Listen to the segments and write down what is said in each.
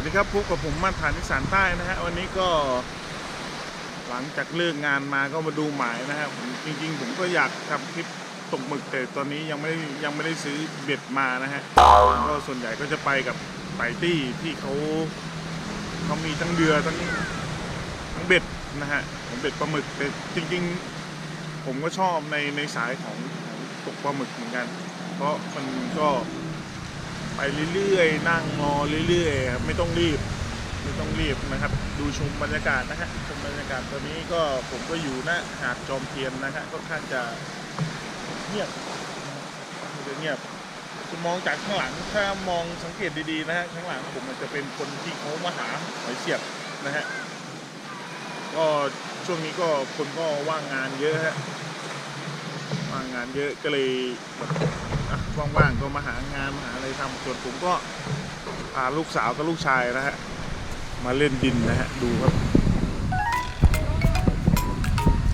วัสดีครับพบกับผมมาตรฐานอีสานใต้นะฮะวันนี้ก็ หลังจากเลิกงานมาก็มาดูหมายนะฮะผมจริง ๆ ผมก็อยากทำคลิปตกหมึกแต่ตอนนี้ยังไม่ได้ยังไม่ได้ซื้อเบ็ดมานะฮะก็ส่วนใหญ่ก็จะไปกับไตตี้ที่เขาเขามีทั้งเรือทั้งทั้งเบ็ดนะฮะของเบ็ดปลาหมึกแต่จริง ๆ ผมก็ชอบในในสายของของตกปลาหมึกเหมือนกัน เพราะมันก็ ไปเรื่อยๆ นั่งรอเรื่อยๆครับไม่ต้องรีบ ไม่ต้องรีบนะครับ ดูชมบรรยากาศนะฮะชมบรรยากาศตอนนี้ก็ผมก็อยู่หน้าหาดจอมเทียนนะฮะก็ค่อนข้างจะเงียบจะเงียบจะมองจากข้างหลังถ้ามองสังเกตดีๆนะฮะข้างหลังผมมันจะเป็นคนที่เขามาหาหอยเสียบนะฮะก็ช่วงนี้ก็คนก็ว่างงานเยอะฮะว่างงานเยอะก็เลย ว่างๆก็มาหางานมาหาอะไรทำส่วนผมก็พาลูกสาวกับลูกชายนะฮะมาเล่นดินนะฮะดูครับ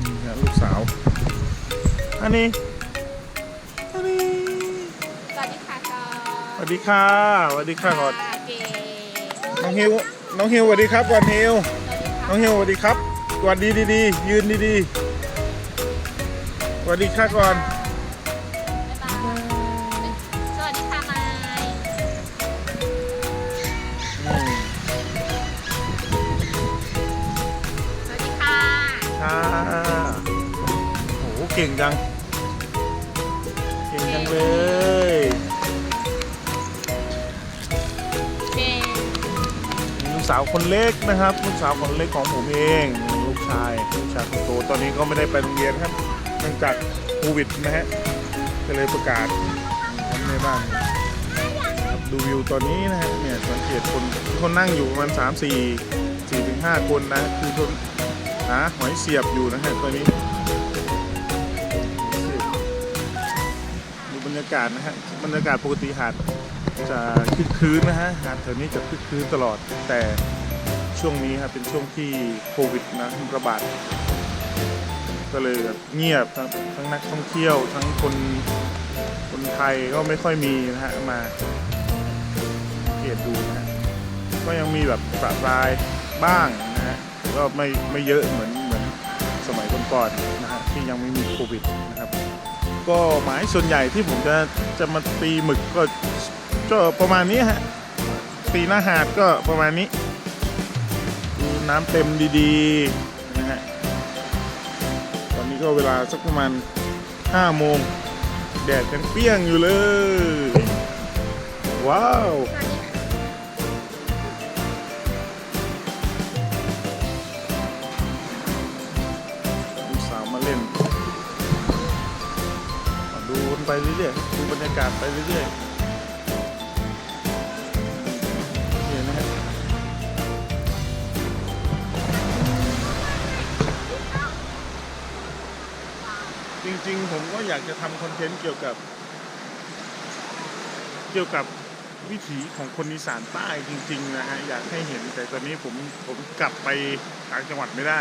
นี่ฮะลูกสาว อันนี้อันนี้สวัสดีค่ะก่อนสวัสดีค่ะสวัสดีค่ะก่อน เก๋น้องฮิวน้องฮิวสวัสดีครับก่อนฮิวสวัสดีค่ะน้องฮิวสวัสดีครับสวัสดีดีๆยืนดีๆสวัสดีค่ะก่อน ค่ะโอ้โหเก่งจัง เก่งจังเลยเก๋ลูกสาวคนเล็กนะครับ ลูกสาวคนเล็กของผมเอง ลูกชาย ลูกชายคนโต ตอนนี้ก็ไม่ได้ไปโรงเรียนครับ เนื่องจากโควิดนะฮะ ก็เลยประกาศทำในบ้านครับดูวิวตอนนี้นะฮะเนี่ยสังเกตคนคนนั่งอยู่ประมาณสามสี่สี่ถึงห้าคนนะคือคน หาหอยเสียบอยู่นะฮะตอนนี้ดูบรรยากาศนะฮะบรรยากาศปกติหาดจะคึกคืนนะฮะหาดแถวนี้จะคึกคืนตลอด แต่ช่วงนี้ครับเป็นช่วงที่โควิดนะระบาดก็เลยแบบเงียบครับทั้งนักท่องเที่ยวทั้งคนคนไทยก็ไม่ค่อยมีนะฮะมาเกตดูนะฮะก็ยังมีแบบปะปรายบ้าง ก็ไม่ไม่เยอะเหมือนเหมือนสมัยก่อนๆนะฮะที่ยังไม่มีโควิดนะครับ ก็หมายส่วนใหญ่ที่ผมจะจะมาตีหมึกก็ก็ประมาณนี้ฮะตีหน้าหาดก็ประมาณนี้ดูน้ำเต็มดีๆนะฮะตอนนี้ก็เวลาสักประมาณ5โมงแดดยังเปรี้ยงอยู่เลย ว้าว เรื่อยๆดูบรรยากาศไปเรื่อยๆนี่นะฮะจริงๆ ผมก็อยากจะทำคอนเทนต์เกี่ยวกับ เกี่ยวกับวิถีของคนอีสานใต้จริง ๆ นะฮะ อยากให้เห็นแต่ตอนนี้ผมผมกลับไปต่างจังหวัดไม่ได้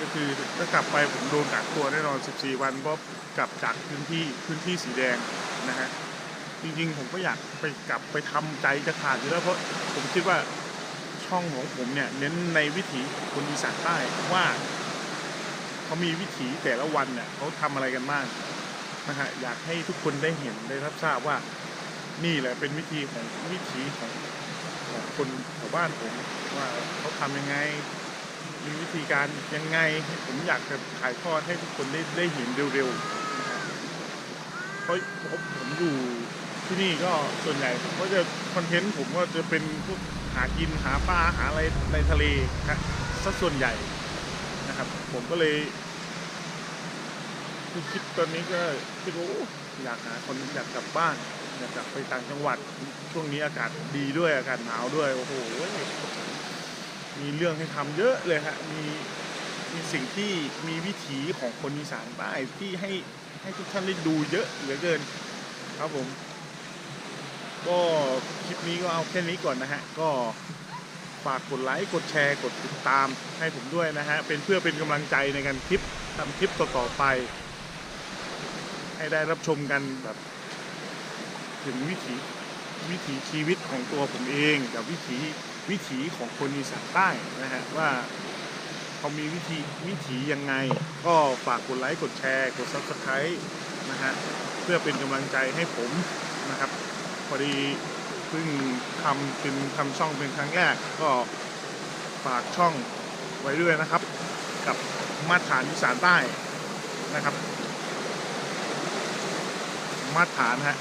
ก็คือถ้ากลับไปผมโดนกักตัวแน่นอน 14 วันเพราะกลับจากพื้นที่พื้นที่สีแดงนะฮะจริงๆผมก็อยากไปกลับไปทำใจจะขาดอยู่แล้วเพราะผมคิดว่าช่องของผมเนี่ยเน้นในวิถีคนอีสานใต้ว่าเขามีวิถีแต่ละวันเนี่ยเขาทำอะไรกันบ้างนะฮะอยากให้ทุกคนได้เห็นได้รับทราบว่านี่แหละเป็นวิธีของวิถีของของคนแถวบ้านผมว่าเขาทำยังไง มีวิธีการยังไง ผมอยากจะถ่ายทอดให้ทุกคนได้ได้เห็นเร็วๆเพราะผมผมอยู่ที่นี่ก็ส่วนใหญ่ผมก็จะคอนเทนต์ผมก็จะเป็นพวกหากินหาปลาหาอะไรในทะเลครับสัส่วนใหญ่นะครับ ผมก็เลยคือคิดตอนนี้ก็คิดว่าโอ้อยากหาคนอยากกลับบ้านอยากกลับไปต่างจังหวัดช่วงนี้อากาศดีด้วยอากาศหนาวด้วยโอ้โห มีเรื่องให้ทำเยอะเลยฮะมีมีสิ่งที่มีวิถีของคนอีสานใต้ที่ให้ให้ทุกท่านได้ดูเยอะเหลือเกิน ครับผม ก็คลิปนี้ก็เอาแค่นี้ก่อนนะฮะ ก็ฝากกดไลค์กดแชร์กดติดตามให้ผมด้วยนะฮะ เป็นเพื่อเป็นกำลังใจในการคลิปทำคลิปต่อๆไป ให้ได้รับชมกันแบบ ถึงวิถีวิถีชีวิตของตัวผมเองกับวิถี วิถีของคนอีสานใต้นะฮะว่าเขามีวิธีวิถียังไง ก็ฝากกดไลค์กดแชร์ กด subscribe นะฮะเพื่อเป็นกำลังใจให้ผมนะครับพอดีเพิ่งทำเป็นทำช่องเป็นครั้งแรก ก็ฝากช่องไว้ด้วยนะครับ กับมาตรฐานอีสานใต้นะครับ มาตรฐานฮะ